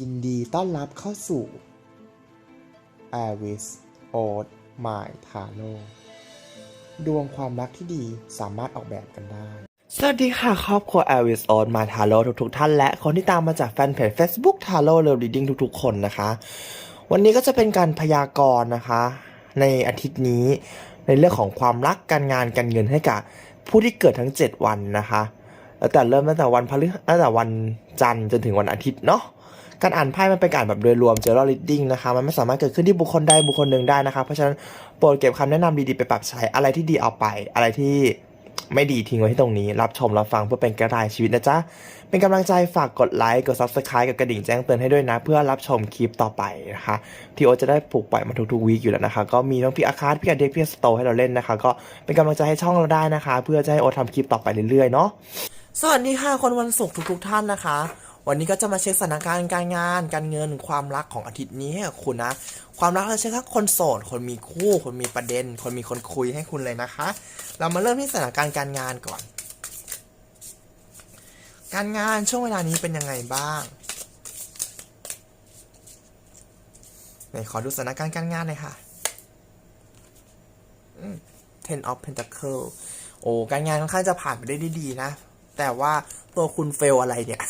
ยินดีต้อนรับเข้าสู่ a r i s o d My t a r o ดวงความรักที่ดีสามารถออกแบบกันได้ สวัสดีค่ะ ครอบครัว a r i s o d My t a r o ทุกๆท่านและคนที่ตามมาจากแฟนเพจ Facebook t a r o Love Reading ทุกๆ คนนะคะ วันนี้ก็จะเป็นการพยากรณ์นะคะ ในอาทิตย์นี้ในเรื่องของความรักการงานการเงินให้กับผู้ที่เกิดทั้ง 7 วันนะคะแต่เริ่มตั้งแต่วันพฤหัสตั้งแต่วันจันทร์จนถึงวันอาทิตย์เนาะ การอ่านไพ่มันเป็นการแบบโดยรวม general reading นะคะมันไม่สามารถเกิดขึ้นที่บุคคลใดบุคคลหนึ่งได้นะคะเพราะฉะนั้นโปรดเก็บคำแนะนำดีๆไปปรับใช้อะไรที่ดีเอาไป อะไรที่ไม่ดีทิ้งไว้ที่ตรงนี้ รับชมรับฟังเพื่อเป็นกระดายชีวิตนะจ๊ะ เป็นกำลังใจฝากกดไลค์กด subscribe กับกระดิ่งแจ้งเตือนให้ด้วยนะ เพื่อรับชมคลิปต่อไปนะคะที่โอจะได้ปลูกปล่อยมาทุกๆวีคอยู่แล้วนะคะ ก็มีทั้งพี่อาคาร์พี่อเด็กพี่สโตให้เราเล่นนะคะ ก็เป็นกำลังใจให้ช่องเราได้นะคะ เพื่อจะให้โอทำคลิปต่อไปเรื่อยๆเนาะสวัสดีค่ะคนวันศุกร์ทุกๆท่านนะคะ วันนี้ก็จะมาเช็คสถานการณ์การงาน การเงินความรักของอาทิตย์นี้ให้คุณนะ ความรักเราเช็คทั้งคนโสด คนมีคู่ คนมีประเด็น คนมีคนคุยให้คุณเลยนะคะ เรามาเริ่มที่สถานการณ์การงานก่อน การงานช่วงเวลานี้เป็นยังไงบ้างไหนขอดูสถานการณ์การงานหน่อยค่ะ Ten of Pentacle โอ้การงานค่อนข้างจะผ่านไปได้ดีนะ แต่ว่าตัวคุณเฟลอะไรเนี่ย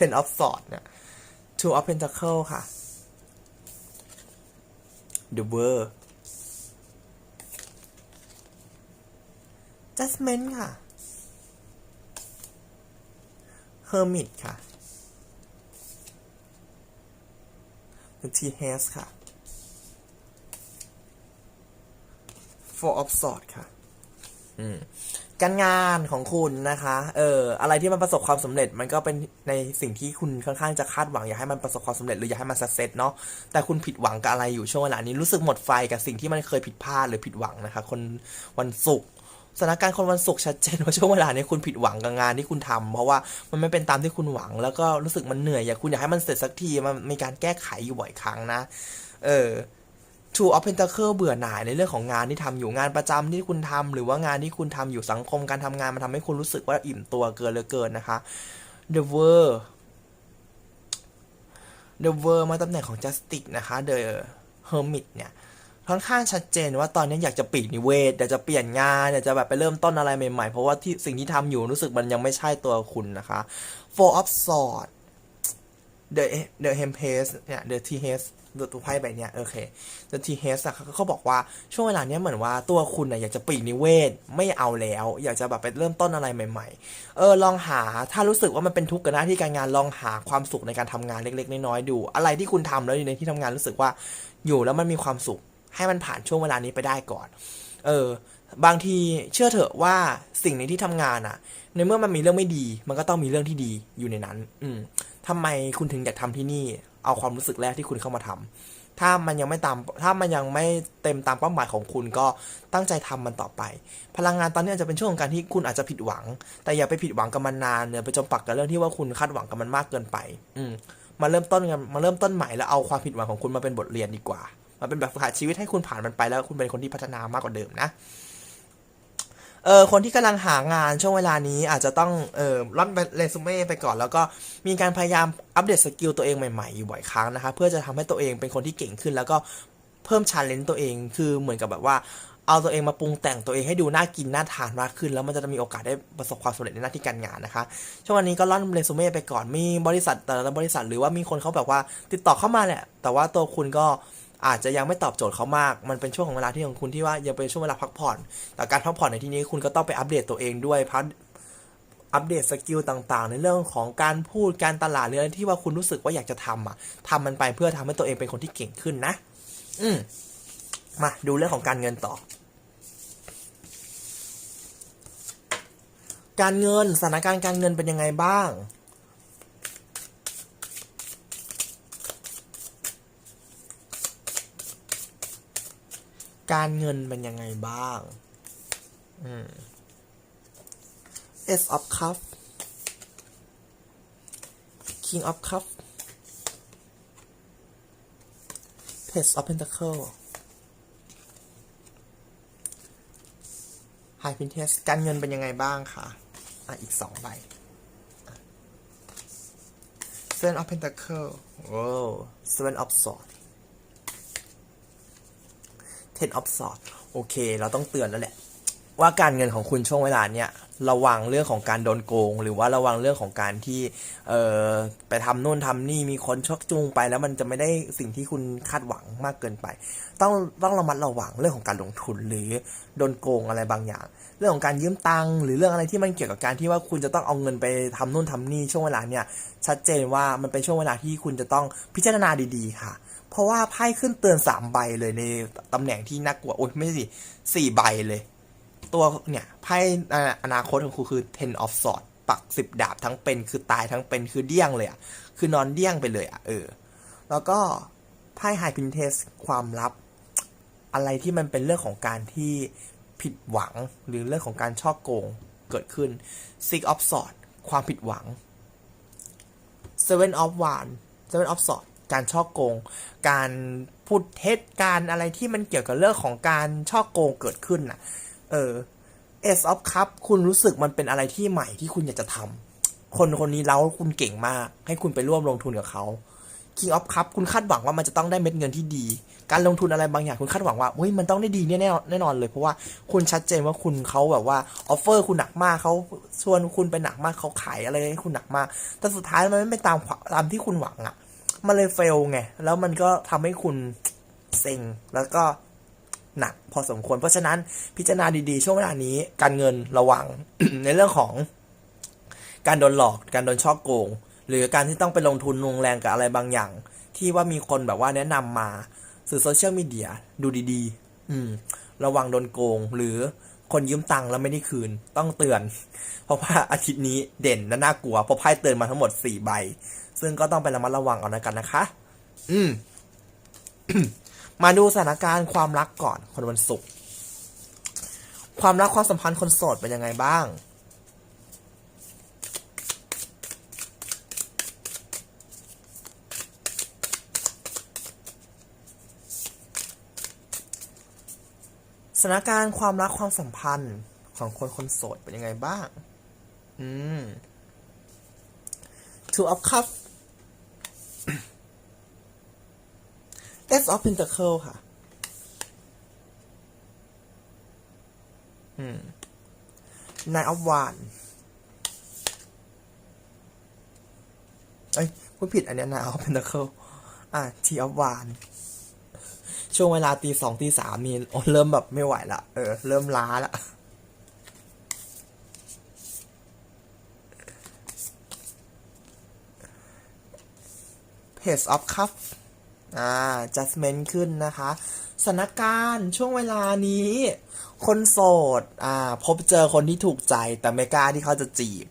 Ten of Swords เนี่ย Two of Pentacle ค่ะ The World Judgment ค่ะ Hermit ค่ะ The T Has ค่ะ Four of Swords ค่ะ อืม การงานของคุณนะคะ เออ อะไรที่มันประสบความสำเร็จ มันก็เป็นในสิ่งที่คุณค่อนข้างจะคาดหวังอยากให้มันประสบความสำเร็จหรืออยากให้มันสักเซสเนาะ แต่คุณผิดหวังกับอะไรอยู่ช่วงเวลานี้รู้สึกหมดไฟกับสิ่งที่มันเคยผิดพลาดหรือผิดหวังนะคะ คนวันศุกร์สถานการณ์คนวันศุกร์ชัดเจนว่าช่วงเวลานี้คุณผิดหวังกับงานที่คุณทำเพราะว่ามันไม่เป็นตามที่คุณหวัง แล้วก็รู้สึกมันเหนื่อยอยากคุณอยากให้มันเสร็จสักทีมันมีการแก้ไขอยู่บ่อยครั้งนะ เออ Two of Pentacle เบื่อหน่ายในเรื่องของงานที่ทำอยู่งานประจำที่คุณทำหรือว่างานที่คุณทำอยู่สังคมการทำงานมันทำให้คุณรู้สึกว่าอิ่มตัวเกินเหลือเกินนะคะ The World The World มาตำแหน่งของ Justice นะคะ The Hermit เนี่ยค่อนข้างชัดเจนว่าตอนนี้อยากจะปลีกนิเวศอยากจะเปลี่ยนงานอยากจะแบบไปเริ่มต้นอะไรใหม่ๆ เพราะว่าที่สิ่งที่ทำอยู่รู้สึกมันยังไม่ใช่ตัวคุณนะคะ Four of Swords The The Empress เนี่ย The T H ดูตัวไพ่ใบเนี้ยโอเค The T H อะเขาบอกว่าช่วงเวลาเนี้ยเหมือนว่าตัวคุณน่ะอยากจะปีกนิเวศไม่เอาแล้ว อยากจะแบบไปเริ่มต้นอะไรใหม่ ๆ เออลองหาถ้ารู้สึกว่ามันเป็นทุกข์กับหน้าที่การงานลองหาความสุขในการทำงานเล็กๆน้อยๆดู อะไรที่คุณทำแล้วอยู่ในที่ทำงานรู้สึกว่าอยู่แล้วมันมีความสุขให้มันผ่านช่วงเวลานี้ไปได้ก่อน เออ บางทีเชื่อเถอะว่าสิ่งในที่ทำงานอะในเมื่อมันมีเรื่องไม่ดี มันก็ต้องมีเรื่องที่ดีอยู่ในนั้น อืมทำไมคุณถึงอยากทำที่นี่ เอาความรู้สึกแรกที่คุณเข้ามาทำถ้ามันยังไม่ตาม ถ้ามันยังไม่เต็มตามเป้าหมายของคุณก็ตั้งใจทำมันต่อไป พลังงานตอนนี้อาจจะเป็นช่วงของการที่คุณอาจจะผิดหวัง แต่อย่าไปผิดหวังกับมันนานเนี่ยไปจมปักกับเรื่องที่ว่าคุณคาดหวังกับมันมากเกินไป อืมมาเริ่มต้นกันมาเริ่มต้นใหม่แล้วเอาความผิดหวังของคุณมาเป็นบทเรียนดีกว่ามันเป็นแบบฝึกหัดชีวิตให้คุณผ่านมันไปแล้วคุณเป็นคนที่พัฒนามากกว่าเดิมนะ เออคนที่กำลังหางานช่วงเวลานี้อาจจะต้องเออร่อนเรซูเม่ไปก่อน แล้วก็มีการพยายามอัปเดตสกิลตัวเองใหม่ๆอยู่บ่อยครั้งนะคะเพื่อจะทำให้ตัวเองเป็นคนที่เก่งขึ้น แล้วก็เพิ่มชาเลนจ์ตัวเองคือเหมือนกับแบบว่าเอาตัวเองมาปรุงแต่งตัวเองให้ดูน่ากินน่าทานมากขึ้น แล้วมันจะมีโอกาสได้ประสบความสำเร็จในหน้าที่การงานนะคะ ช่วงวันนี้ก็ร่อนเรซูเม่ไปก่อนมีบริษัทแต่ละบริษัทหรือว่ามีคนเขาแบบว่าติดต่อเข้ามาแหละแต่ว่าตัวคุณก็ อาจจะยังไม่ตอบโจทย์เขามาก มันเป็นช่วงของเวลาที่ของคุณที่ว่ายังเป็นช่วงเวลาพักผ่อน แต่การพักผ่อนในที่นี้คุณก็ต้องไปอัปเดตตัวเองด้วยพัฒอัปเดตสกิลต่างๆ ในเรื่องของการพูดการตลาดหรืออะไรที่ว่าคุณรู้สึกว่าอยากจะทำอะทำมันไปเพื่อทำให้ตัวเองเป็นคนที่เก่งขึ้นนะ อืมมาดูเรื่องของการเงินต่อ การเงินสถานการณ์การเงินเป็นยังไงบ้าง การเงินเป็นยังไงบ้างอืม S of Cup King of Cup Page of Pentacle High Princess การเงินเป็นยังไงบ้างคะอะ อีกสองใบ Seven of Pentacle โอ้ Seven of Swords Ten of Swords โอเค เราต้องเตือนแล้วแหละ ว่าการเงินของคุณช่วงเวลาเนี้ยระวังเรื่องของการโดนโกง หรือว่าระวังเรื่องของการที่เอ่อไปทำนู่นทำนี่มีคนชักจูงไป แล้วมันจะไม่ได้สิ่งที่คุณคาดหวังมากเกินไป ต้องต้องระมัดระวังเรื่องของการลงทุนหรือโดนโกงอะไรบางอย่าง เรื่องของการยืมตังค์หรือเรื่องอะไรที่มันเกี่ยวกับการที่ว่าคุณจะต้องเอาเงินไปทำนู่นทำนี่ช่วงเวลาเนี่ยชัดเจนว่ามันเป็นช่วงเวลาที่คุณจะต้องพิจารณาดีๆ ค่ะ เพราะว่าไพ่ขึ้นเตือนสามใบเลยในตำแหน่งที่น่ากลัว โอ๊ยไม่สิสี่ใบเลย ตัวเนี่ยไพ่อนาคตของคุณคือ ten of swords ปักสิบดาบทั้งเป็นคือตายทั้งเป็นคือเดี้ยงเลยอะคือนอนเดี้ยงไปเลยอะเออ แล้วก็ไพ่ high princess ความลับ อะไรที่มันเป็นเรื่องของการที่ผิดหวังหรือเรื่องของการช่อโกงเกิดขึ้น six of swords ความผิดหวัง seven of wands seven of swords การช่อโกง การพูดเท็จการอะไรที่มันเกี่ยวกับเรื่องของการช่อโกงเกิดขึ้นน่ะ เออ Ace of Cup คุณรู้สึกมันเป็นอะไรที่ใหม่ที่คุณอยากจะทำคนคนนี้แล้วคุณเก่งมาก ให้คุณไปร่วมลงทุนกับเขา King of Cup คุณคาดหวังว่ามันจะต้องได้เม็ดเงินที่ดี การลงทุนอะไรบางอย่างคุณคาดหวังว่าเฮ้ยมันต้องได้ดีแน่ๆแน่นอนเลยเพราะว่าคุณชัดเจนว่าคุณเขาแบบว่าออฟเฟอร์คุณหนักมากเขาชวนคุณไปหนักมากเขาขายอะไรให้คุณหนักมาก แต่สุดท้ายมันไม่ไปตามความตามที่คุณหวังอะ่ะ มันเลยเฟลไง แล้วมันก็ทำให้คุณเซ็ง แล้วก็หนักพอสมควร เพราะฉะนั้นพิจารณาดีๆ ช่วงเวลานี้ การเงินระวัง ในเรื่องของการโดนหลอก การโดนช่อโกง หรือการที่ต้องไปลงทุนลงแรงกับอะไรบางอย่าง ที่ว่ามีคนแบบว่าแนะนำมาสื่อโซเชียลมีเดียดูดีๆ อืม ระวังโดนโกง หรือคนยืมตังค์แล้วไม่ได้คืนต้องเตือน เพราะว่าอาทิตย์นี้เด่นและน่ากลัวเพราะไพ่เตือนมาทั้งหมดสี่ใบ ซึ่งก็ต้องไประมัดระวังเอานะกันนะคะ อืม มาดูสถานการณ์ความรักก่อน คนวันศุกร์ความรักความสัมพันธ์คนโสดเป็นยังไงบ้างสถานการณ์ความรักความสัมพันธ์ของคนคนโสดเป็นยังไงบ้าง อืม Two of Cups S of Pentacle ค่ะอืม Nine of Wands เอ้ยพูดผิดอันเนี้ย Nine of Pentacle อะ T of Wands ช่วงเวลาตีสองตีสามนี่โอ้เริ่มแบบไม่ไหวละเออ เริ่มล้าละ Page of Cup อ่า judgment ขึ้นนะคะสถานการณ์ช่วงเวลานี้ คนโสดอ่าพบเจอคนที่ถูกใจแต่ไม่กล้าที่เขาจะจีบ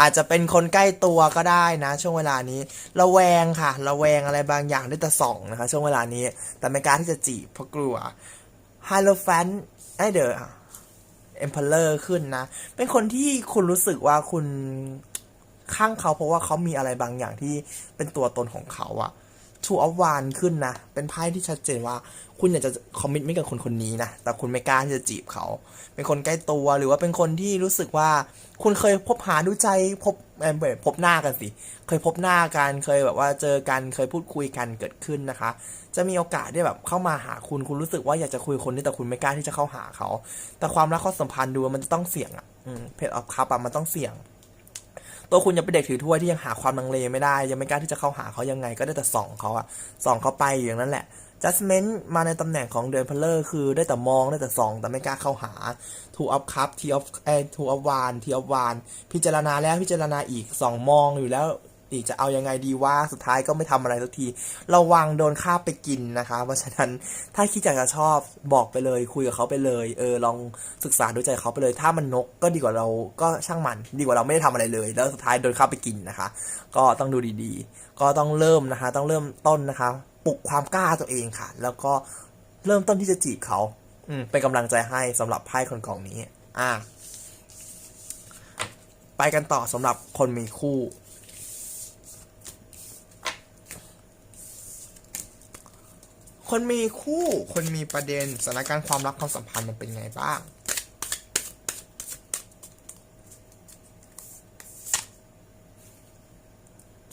อาจจะเป็นคนใกล้ตัวก็ได้นะ ช่วงเวลานี้ ระแวงค่ะ ระแวงอะไรบางอย่างได้แต่ส่องนะคะ ช่วงเวลานี้ แต่ไม่กล้าที่จะจีบเพราะกลัว h i e r o p h a n t ไอเดอ Emperor ขึ้นนะ เป็นคนที่คุณรู้สึกว่าคุณข้างเขาเพราะว่าเขามีอะไรบางอย่างที่เป็นตัวตนของเขาอะ Two of Wands ขึ้นนะ เป็นไพ่ที่ชัดเจนว่า คุณอยากจะคอมมิตไม่กับคนคนนี้นะ แต่คุณไม่กล้าที่จะจีบเขา เป็นคนใกล้ตัวหรือว่าเป็นคนที่รู้สึกว่า คุณเคยพบหาดูใจพบเอ่อพบหน้ากันสิ เคยพบหน้ากัน เคยแบบว่าเจอกัน เคยพูดคุยกันเกิดขึ้นนะคะ จะมีโอกาสได้แบบเข้ามาหาคุณ คุณรู้สึกว่าอยากจะคุยคนนี้แต่คุณไม่กล้าที่จะเข้าหาเขา แต่ความรักความสัมพันธ์ดูว่ามันจะต้องเสี่ยงอะเพจออฟคัพอะมันต้องเสี่ยง ตัวคุณยังเป็นเด็กถือถ้วยที่ยังหาความลังเลไม่ได้ ยังไม่กล้าที่จะเข้าหาเขายังไงก็ได้แต่ส่องเขาอะส่องเขาไปอย่างนั้นแหละจัสเมนต์มาในตำแหน่งของเดือนพลเลอร์คือได้แต่มองได้แต่ส่อง แต่ไม่กล้าเข้าหาทูอัพคัพทีออฟเอ้ย two of wand t of wand พิจารณาแล้วพิจารณาอีกส่องมองอยู่แล้ว อีกจะเอายังไงดีว่าสุดท้ายก็ไม่ทำอะไรสักทีระวังโดนข้าไปกินนะคะ เพราะฉะนั้นถ้าคิดอยากจะชอบบอกไปเลย คุยกับเขาไปเลยเออลองศึกษาดูใจเขาไปเลย ถ้ามันนกก็ดีกว่าเราก็ช่างมันดีกว่าเราไม่ได้ทำอะไรเลย แล้วสุดท้ายโดนข้าไปกินนะคะ ก็ต้องดูดีๆ ก็ต้องเริ่มนะคะ ต้องเริ่มต้นนะคะปลุกความกล้าตัวเองค่ะ แล้วก็เริ่มต้นที่จะจีบเขาอืมเป็นกำลังใจให้สำหรับไพ่คนกองนี้ อะไปกันต่อสำหรับคนมีคู่ คนมีคู่ คนมีประเด็นสถานการณ์ความรักความสัมพันธ์มันเป็นไงบ้าง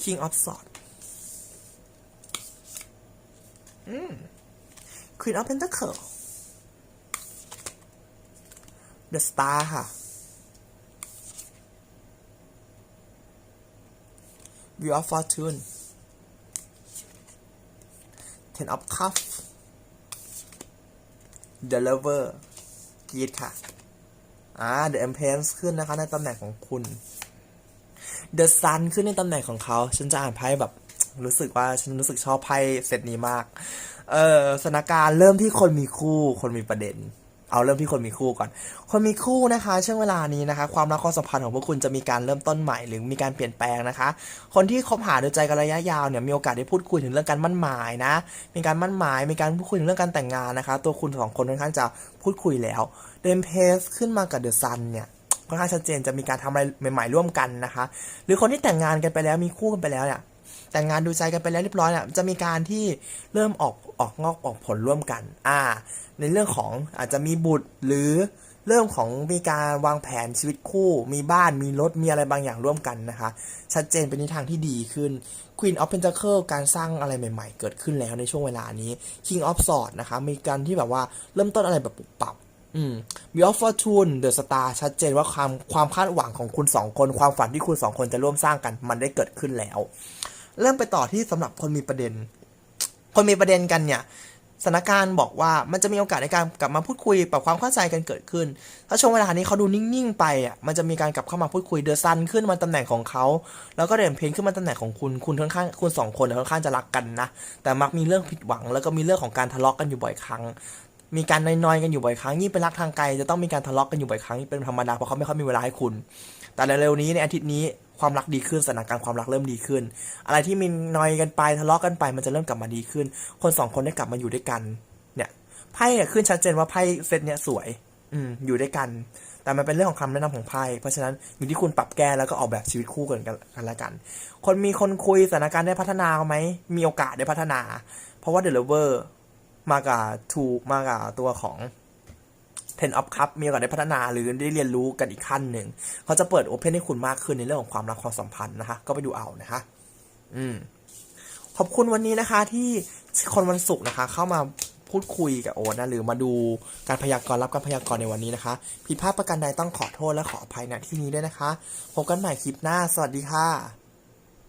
King of Swords อืม Queen of Pentacles The Star ค่ะ Wheel of Fortune Ten of Cups The Lover กีดค่ะ อ่า The Empress ขึ้นนะคะในตำแหน่งของคุณ The Sun ขึ้นในตำแหน่งของเขา ฉันจะอ่านไพ่แบบ รู้สึกว่าฉันรู้สึกชอบไพ่เซตนี้มาก เออสถานการณ์เริ่มที่คนมีคู่ คนมีประเด็น เอาเริ่มที่คนมีคู่ก่อน คนมีคู่นะคะ ช่วงเวลานี้นะคะ ความรักความสัมพันธ์ของพวกคุณจะมีการเริ่มต้นใหม่หรือมีการเปลี่ยนแปลงนะคะ คนที่คบหาดูใจกันระยะยาวเนี่ยมีโอกาสได้พูดคุยถึงเรื่องการมั่นหมายนะ มีการมั่นหมาย มีการพูดคุยถึงเรื่องการแต่งงานนะคะ ตัวคุณสองคนค่อนข้างจะพูดคุยแล้ว เดมเพสขึ้นมากับเดอะซันเนี่ยค่อนข้างชัดเจนจะมีการทำอะไรใหม่ ๆ ร่วมกันนะคะ หรือคนที่แต่งงานกันไปแล้วมีคู่กันไปแล้วเนี่ย แต่งงานดูใจกันไปแล้วเรียบร้อยเนี่ยจะมีการที่เริ่มออกออกงอกออกผลร่วมกัน อ่า ในเรื่องของอาจจะมีบุตรหรือเรื่องของมีการวางแผนชีวิตคู่ มีบ้านมีรถมีอะไรบางอย่างร่วมกันนะคะ ชัดเจนเป็นทิศทางที่ดีขึ้น Queen of Pentacle การสร้างอะไรใหม่ ๆ เกิดขึ้นแล้วในช่วงเวลานี้ King of Swords นะคะ มีการที่แบบว่าเริ่มต้นอะไรแบบปรับปรับอืม b e of Fortune The Star ชัดเจนว่าความความคาดหวังของคุณสองคน ความฝันที่คุณสองคนจะร่วมสร้างกัน มันได้เกิดขึ้นแล้ว เริ่มไปต่อที่สำหรับคนมีประเด็น คนมีประเด็นกันเนี่ยสถานการณ์บอกว่ามันจะมีโอกาสในการกลับมาพูดคุยปรับความเข้าใจกันเกิดขึ้น ถ้าช่วงเวลานี้เขาดูนิ่งๆไปอะมันจะมีการกลับเข้ามาพูดคุยเดอะซันขึ้นมาตำแหน่งของเขา แล้วก็เด่นเพนขึ้นมาตำแหน่งของคุณคุณค่อนข้างคุณสองคนค่อนข้างจะรักกันนะ แต่มักมีเรื่องผิดหวัง แล้วก็มีเรื่องของการทะเลาะกันอยู่บ่อยครั้ง มีการนอยๆกันอยู่บ่อยครั้งยิ่งเป็นรักทางไกลจะต้องมีการทะเลาะกันอยู่บ่อยครั้งเป็นธรรมดาเพราะเขาไม่ค่อยมีเวลาให้คุณ แต่เร็วๆนี้ในอาทิตย์นี้ ความรักดีขึ้นสถานการณ์ความรักเริ่มดีขึ้น อะไรที่มีนอยกันไปทะเลาะกันไปมันจะเริ่มกลับมาดีขึ้น คนสองคนได้กลับมาอยู่ด้วยกัน เนี่ยไพ่เนี่ยขึ้นชัดเจนว่าไพ่เซตเนี่ยสวย อืมอยู่ด้วยกัน แต่มันเป็นเรื่องของคำแนะนำของไพ่เพราะฉะนั้นอยู่ที่คุณปรับแก้แล้วก็ออกแบบชีวิตคู่กันกันล้วกัน คนมีคนคุยสถานการณ์ได้พัฒนาไหมมีโอกาสได้พัฒนา เพราะว่าเดลเวอร์มากับทูมากับตัวของ Ten of Cup มีโอกาสได้พัฒนาหรือได้เรียนรู้กันอีกขั้นหนึ่งเขาจะเปิดโอเพนให้คุณมากขึ้นในเรื่องของความรักความสัมพันธ์นะคะ ก็ไปดูเอานะคะ อืม ขอบคุณวันนี้นะคะ ที่คนวันศุกร์นะคะ เข้ามาพูดคุยกับโอ๊ตนะหรือมาดูการพยากรณ์รับการพยากรณ์ในวันนี้นะคะผิดพลาดประการใดต้องขอโทษและขออภัยณที่นี้ด้วยนะคะพบกันใหม่คลิปหน้า สวัสดีค่ะ